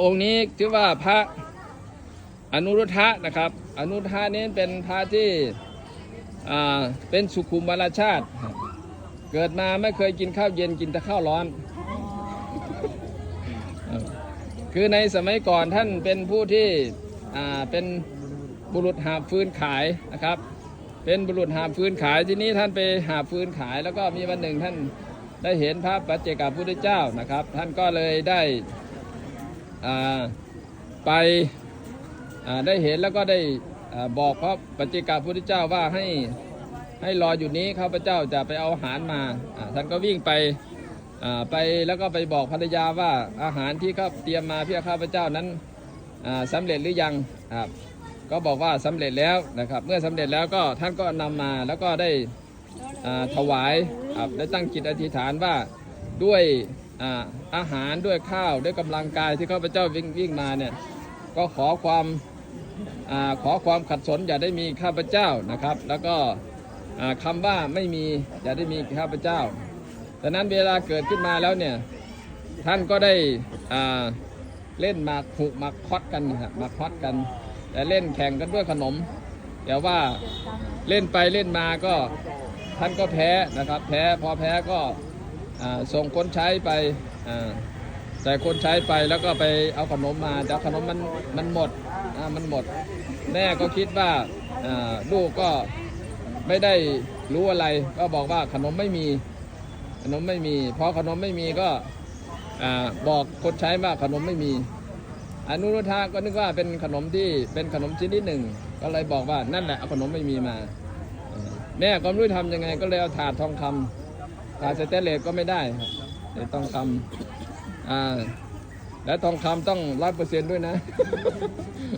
องค์นี้ถือว่าพระอนุรุทธะนะครับ อนุรุทธะนี้เป็นพระที่เป็นสุขุมวรชาติ เกิดมาไม่เคยกินข้าวเย็นกินแต่ข้าวร้อน คือในสมัยก่อนท่านเป็นผู้ที่เป็นบุรุษหาฟืนขายนะครับ เป็นบุรุษหาฟืนขายที่นี้ท่านไปหาฟืนขาย แล้วก็มีวันหนึ่งท่านได้เห็นพระปัจเจกพุทธเจ้านะครับ ท่านก็เลยได้ ไปได้เห็นแล้วก็ได้บอกพระปัจเจกพุทธเจ้าว่าให้ให้รออยู่นี้ข้าพเจ้าจะไปเอาอาหารมาท่านก็วิ่งไปไปแล้วก็ไปบอกภรรยาว่าอาหารที่เขาเตรียมมาเพื่อข้าพเจ้านั้นอ่าสำเร็จหรือยังครับก็บอกว่าสำเร็จแล้วนะครับ เมื่อสำเร็จแล้วก็ท่านก็นำมาแล้วก็ได้ถวายครับได้ตั้งจิตอธิษฐานว่าด้วย อาหารด้วยข้าวด้วยกำลังกายที่ข้าพเจ้าวิ่งวิ่งมาเนี่ยก็ขอความอขอความขัดสนอย่าได้มีข้าพเจ้านะครับ แล้วก็อ่าคำว่าไม่มีอย่าได้มีข้าพเจ้าดังนั้นเวลาเกิดขึ้นมาแล้วเนี่ยท่านก็ได้เล่นหมากผูกหมากคอดกันนะครับหมากคอดกัน แต่เล่นแข่งกันด้วยขนม แต่ว่าเล่นไปเล่นมาก็ท่านก็แพ้นะครับ แพ้พอแพ้ก็ ส่งคนใช้ไปอ่าใส่คนใช้ไปแล้วก็ไปเอาขนมมาแต่ขนมมันมันหมดมันหมด แม่ก็คิดว่าลูกก็ไม่ได้รู้อะไร ก็บอกว่าขนมไม่มีขนมไม่มีพอขนมไม่มีก็อบอกคนใช้ว่าขนมไม่มีอนุรุทธะก็นึกว่าเป็นขนมที่เป็นขนมชนิดหนึ่ง ก็เลยบอกว่านั่นแหละเอาขนมไม่มีมา แม่ก็ไม่รู้ทำยังไงก็เลยเอาถาดทองคำ ถาดสเตนเลสก็ไม่ได้ครับเลยทองคำอ่าและทองคำต้องร้อยเปอร์เซ็นต์ด้วยนะ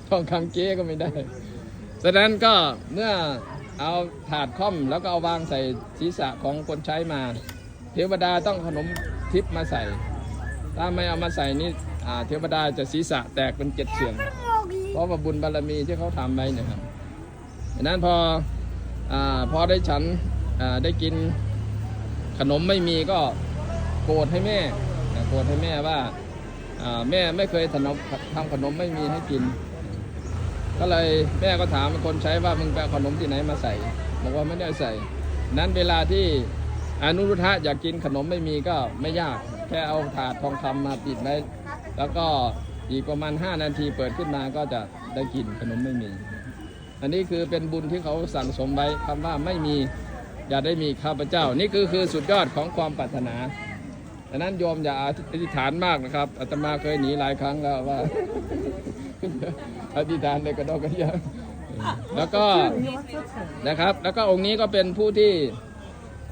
ทองคำเก๊ก็ไม่ได้ฉะนั้นก็เมื่อเอาถาดค่อมแล้วก็เอาวางใส่ศีรษะของคนใช้มา เทวดาต้องขนมทิพย์มาใส่ ถ้าไม่เอามาใส่นี่เทวดาจะศีรษะแตกเป็นเจ็ดเสียง เพราะว่าบุญบารมีที่เขาทำไว้นะครับดังนั้นพออพอได้ฉันได้กิน ขนมไม่มีก็โกรธให้แม่โกรธให้แม่ว่าแม่ไม่เคยทำทำขนมไม่มีให้กิน ก็เลยแม่ก็ถามคนใช้ว่ามึงไปขนมที่ไหนมาใส่ บอกว่าไม่ได้ใส่ นั้นเวลาที่อนุรุทธะอยากกินขนมไม่มีก็ไม่ยาก แค่เอาถาดทองคำมาปิดไว้ แล้วก็อีกประมาณ 5 นาทีเปิดขึ้นมาก็จะได้กินขนมไม่มี อันนี้คือเป็นบุญที่เขาสั่งสมไว้คำว่าไม่มี อย่าได้มีข้าพเจ้า นี่คือคือสุดยอดของความปรารถนาดังนั้นโยมอย่าอธิษฐานมากนะครับอาตมาเคยหนีหลายครั้งแล้วว่าอธิษฐานในกระดกกระเดียแล้วก็นะครับ แล้วก็องค์นี้ก็เป็นผู้ที่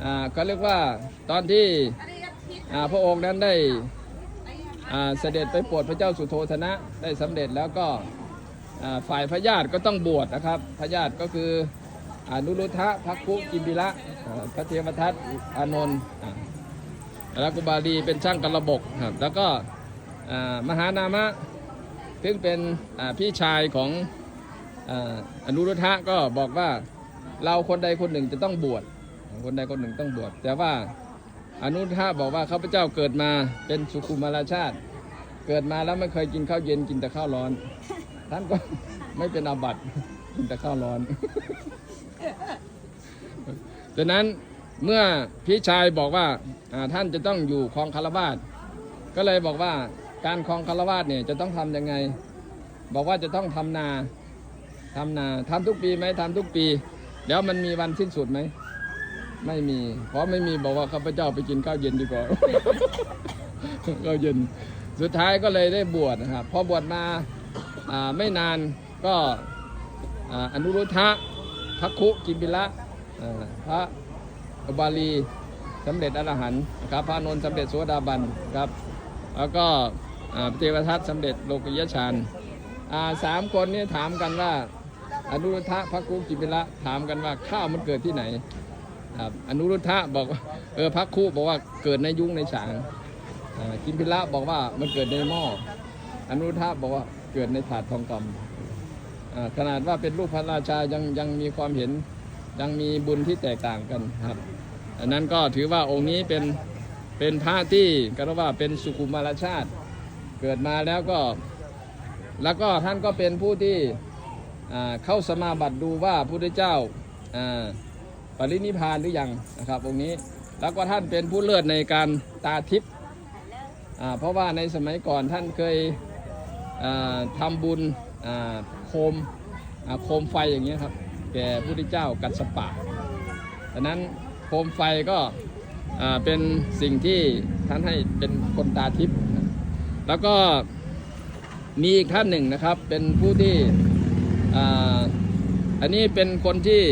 อ่าเขาเรียกว่าตอนที่อ่าพระองค์นั้นได้อ่าเสด็จไปโปรดพระเจ้าสุโธธนะได้สำเร็จแล้วก็อ่าฝ่ายพระญาติก็ต้องบวชนะครับพระญาติก็คือ อนุรุทธะพักคุกิมพิระพระเทวทัตอานนท์อ่าแล้วกุบาลีเป็นช่างกระบกครับแล้วก็มหานามะซึ่งเป็นพี่ชายของอาอนุรุทธะก็บอกว่าเราคนใดคนหนึ่งจะต้องบวชคนใดคนหนึ่งต้องบวชแต่ว่าอนุรุทธะบอกว่าข้าพเจ้าเกิดมาเป็นสุขุมาราชาติ เกิดมาแล้วไม่เคยกินข้าวเย็นกินแต่ข้าวร้อน ท่านก็ไม่เป็นอาบัติกินแต่ข้าวร้อน ดังนั้นเมื่อพี่ชายบอกว่าท่านจะต้องอยู่ครองคารวาสก็เลยบอกว่าการครองคารวาสเนี่ยจะต้องทำยังไง บอกว่าจะต้องทำนาทำนาทำทุกปีไหมทำทุกปี แล้วมันมีวันสิ้นสุดไหมไม่มี เพราะไม่มีบอกว่าข้าพเจ้าไปกินข้าวเย็นดีกว่าข้าวเย็นสุดท้ายก็เลยได้บวชนะครับพอบวชมาไม่นานก็อนุรุทธะพักคุกิมพิละ พระบาลีสำเร็จอรหันต์ครับพระนนท์สำเร็จโสดาบันครับ แล้วก็อ่าพระเทวทัตสำเร็จโลกิยฌานสามคนนี้ถามกันว่าอนุรุทธะพระกุกิมิละถามกันว่าข้าวมันเกิดที่ไหนครับอนุรุทธะบอกเออพระคุบอกว่าเกิดในยุ้งในฉางกิมพิละบอกว่ามันเกิดในหม้ออนุรุทธะบอกว่าเกิดในถาดทองคำขนาดว่าเป็นลูกพระราชายังยังมีความเห็น ยังมีบุญที่แตกต่างกันครับ อันนั้นก็ถือว่าองค์นี้เป็นเป็นพระที่ก็เรียกว่าเป็นสุขุมารชาติ เกิดมาแล้วก็ แล้วก็ท่านก็เป็นผู้ที่อ่าเข้าสมาบัติดูว่าพระพุทธเจ้าอ่าปรินิพพานหรือยังนะครับองค์นี้แล้วก็ท่านเป็นผู้เลิศในการตาทิพย์อ่าเพราะว่าในสมัยก่อนท่านเคยอ่าทำบุญอ่าโคมอ่าโคมไฟอย่างเงี้ยครับ แก่พุทธเจ้ากัสสปะดังนั้นโคมไฟก็เป็นสิ่งที่ท่านให้เป็นคนตาทิพย์แล้วก็มีอีกท่านหนึ่งนะครับเป็นผู้ที่ออันนี้เป็นคนที่